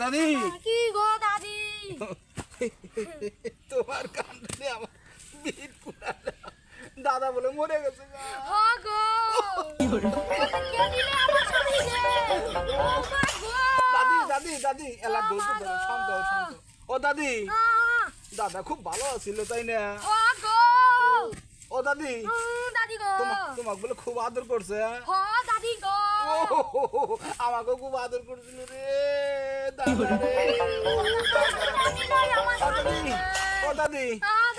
দাদি। কি গো দাদি? তোমার কান্দনে আমার বিট পুরালো। দাদা বলে মরে গেছে ও গো। দাদি দাদি দাদি এলা ও দোষ মা ধরো, গো। শান্ত শান্ত ও দাদি। দাদা খুব ভালো ছিল তাই না? ও দাদি। দাদি গো। তোমাক তোমাক বলে খুব আদর করছে হ দাদি গো। আমাকে খুব আদর করছিল রে দাদা রে। দাদি ও দাদি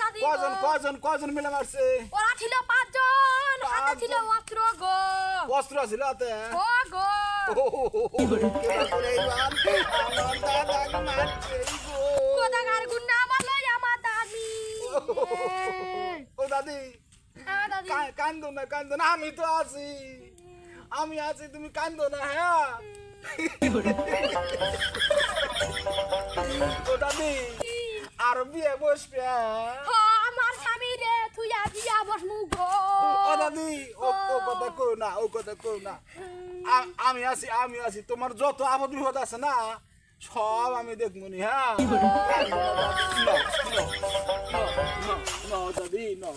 দাদি। দাদি। কজন কজন কজন মিলে মারছে? ওরা ছিল পাঁচজন হাতে? ছিল অস্ত্র গো। অস্ত্র ছিল হাতে ও গো। আমার দাদাকে মারছে গো কোথাকার গুন্ডা আমার লই আমার দাদি ও দাদি। হ্যাঁ কান্দো না কান্দো না আমি তো আছি। আমি আছি তুমি কান্দো না হ্যাঁ। ও দাদি আর বিয়ে বসবে হ্যাঁ? আমার স্বামী রে তুই বিয়া বসমু গো। ও দাদি ও ও কথা কো না ও কথা কো না। আমি আছি আমি আছি তোমার যত আপদ বিপদ আছে না সব আমি দেখবনি হ্যাঁ। não ali, não.